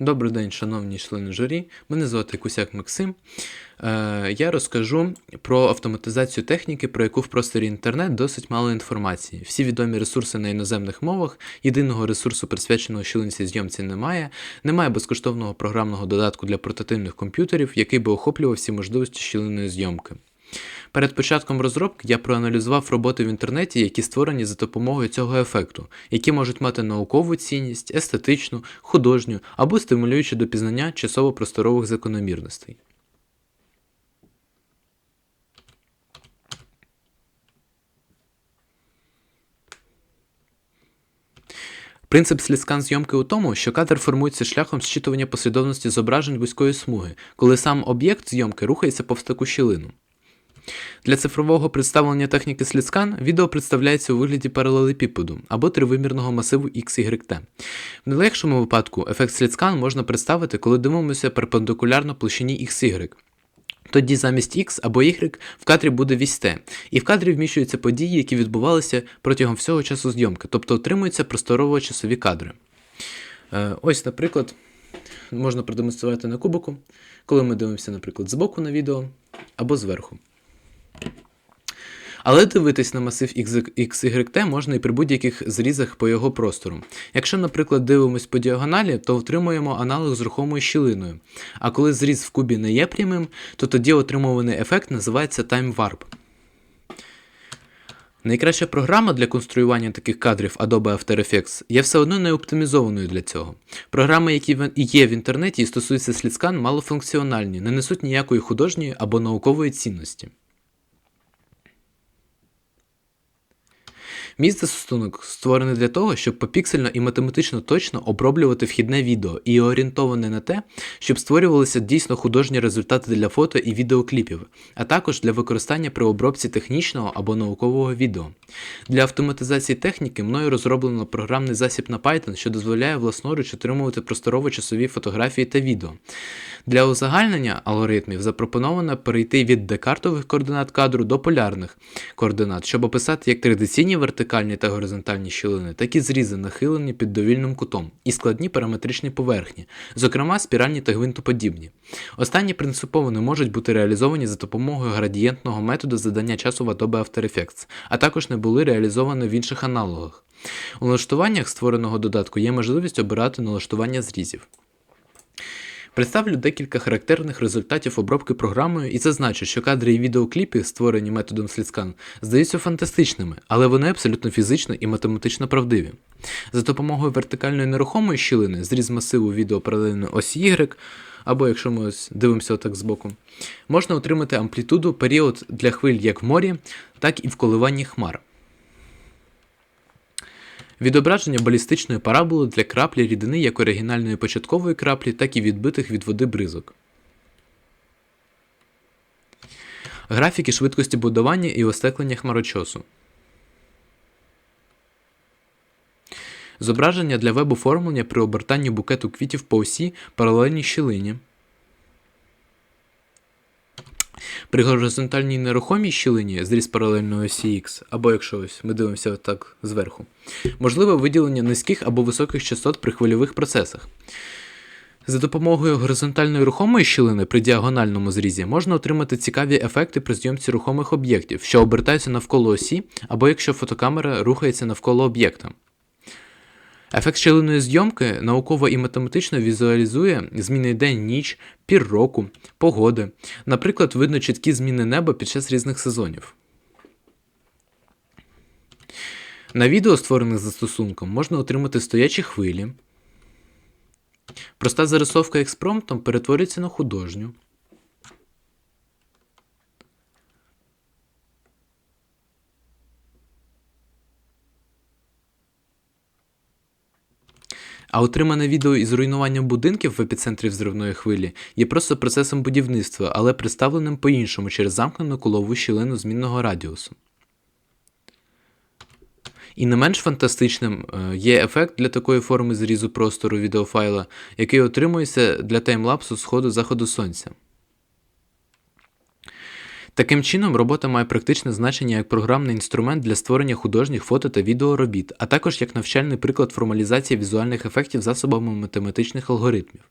Добрий день, шановні члени журі. Мене звати Кусяк Максим. Е, Я розкажу про автоматизацію техніки, про яку в просторі інтернет досить мало інформації. Всі відомі ресурси на іноземних мовах, єдиного ресурсу, присвяченого щілинці зйомці, немає. Немає безкоштовного програмного додатку для портативних комп'ютерів, який би охоплював всі можливості щілинної зйомки. Перед початком розробки я проаналізував роботи в інтернеті, які створені за допомогою цього ефекту, які можуть мати наукову цінність, естетичну, художню або стимулюючи до пізнання часово-просторових закономірностей. Принцип слідскан зйомки у тому, що кадр формується шляхом зчитування послідовності зображень вузької смуги, коли сам об'єкт зйомки рухається повз таку щілину. Для цифрового представлення техніки слідскан відео представляється у вигляді паралелепіпеду або тривимірного масиву XYT. В найлегшому випадку ефект слідскан можна представити, коли дивимося перпендикулярно площині XY. Тоді замість X або Y в кадрі буде вісь T, і в кадрі вміщуються події, які відбувалися протягом всього часу зйомки, тобто отримуються просторово-часові кадри. Е, Ось, наприклад, можна продемонструвати на кубику, коли ми дивимося, наприклад, збоку на відео або зверху. Але дивитись на масив XYT можна і при будь-яких зрізах по його простору. Якщо, наприклад, дивимось по діагоналі, то отримуємо аналог з рухомою щілиною. А коли зріз в кубі не є прямим, то тоді отримуваний ефект називається Warp. Найкраща програма для конструювання таких кадрів Adobe After Effects є все одно не оптимізованою для цього. Програми, які є в інтернеті і стосуються слідскан, малофункціональні, не несуть ніякої художньої або наукової цінності. Мій застосунок створений для того, щоб попіксельно і математично точно оброблювати вхідне відео і орієнтоване на те, щоб створювалися дійсно художні результати для фото і відеокліпів, а також для використання при обробці технічного або наукового відео. Для автоматизації техніки мною розроблено програмний засіб на Python, що дозволяє власноруч отримувати просторово-часові фотографії та відео. Для узагальнення алгоритмів запропоновано перейти від декартових координат кадру до полярних координат, щоб описати як традиційні вертикальні та горизонтальні щілини, так і зрізи, нахилені під довільним кутом, і складні параметричні поверхні, зокрема спіральні та гвинтоподібні. Останні принципово не можуть бути реалізовані за допомогою градієнтного методу задання часу в Adobe After Effects, а також не були реалізовані в інших аналогах. У налаштуваннях створеного додатку є можливість обирати налаштування зрізів. Представлю декілька характерних результатів обробки програмою і зазначу, що кадри і відеокліпи, створені методом SlitScan, здаються фантастичними, але вони абсолютно фізично і математично правдиві. За допомогою вертикальної нерухомої щілини, зріз масиву відео паралельно осі Y, або якщо ми ось дивимося отак збоку, можна отримати амплітуду період для хвиль як в морі, так і в коливанні хмар. Відображення балістичної параболи для краплі рідини як оригінальної початкової краплі, так і відбитих від води бризок. Графіки швидкості будування і остеклення хмарочосу. Зображення для веб-оформлення при обертанні букету квітів по осі паралельній щілині. При горизонтальній нерухомій щілині зріз паралельної осі X, або якщо ось ми дивимося так зверху, можливе виділення низьких або високих частот при хвильових процесах. За допомогою горизонтальної рухомої щілини при діагональному зрізі можна отримати цікаві ефекти при зйомці рухомих об'єктів, що обертаються навколо осі, або якщо фотокамера рухається навколо об'єкта. Ефект щілиної зйомки науково і математично візуалізує зміни день-ніч, пір року, погоди. Наприклад, видно чіткі зміни неба під час різних сезонів. На відео, створених застосунком, можна отримати стоячі хвилі. Проста зарисовка експромтом перетворюється на художню. А отримане відео із руйнуванням будинків в епіцентрі взривної хвилі є просто процесом будівництва, але представленим по-іншому через замкнену колову щілину змінного радіусу. І не менш фантастичним е, є ефект для такої форми зрізу простору відеофайла, який отримується для таймлапсу сходу заходу сонця. Таким чином, робота має практичне значення як програмний інструмент для створення художніх фото та відеоробіт, а також як навчальний приклад формалізації візуальних ефектів засобами математичних алгоритмів.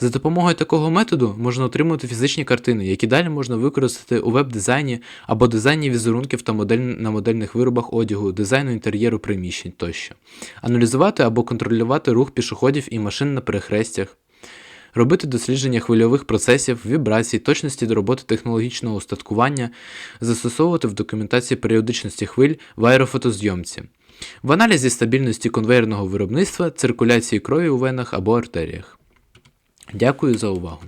За допомогою такого методу можна отримувати фізичні картини, які далі можна використати у веб-дизайні або дизайні візерунків та модель... на модельних виробах одягу, дизайну інтер'єру приміщень тощо, аналізувати або контролювати рух пішоходів і машин на перехрестях. Робити дослідження хвильових процесів, вібрацій, точності до роботи технологічного устаткування, застосовувати в документації періодичності хвиль в аерофотозйомці, в аналізі стабільності конвейерного виробництва, циркуляції крові у венах або артеріях. Дякую за увагу.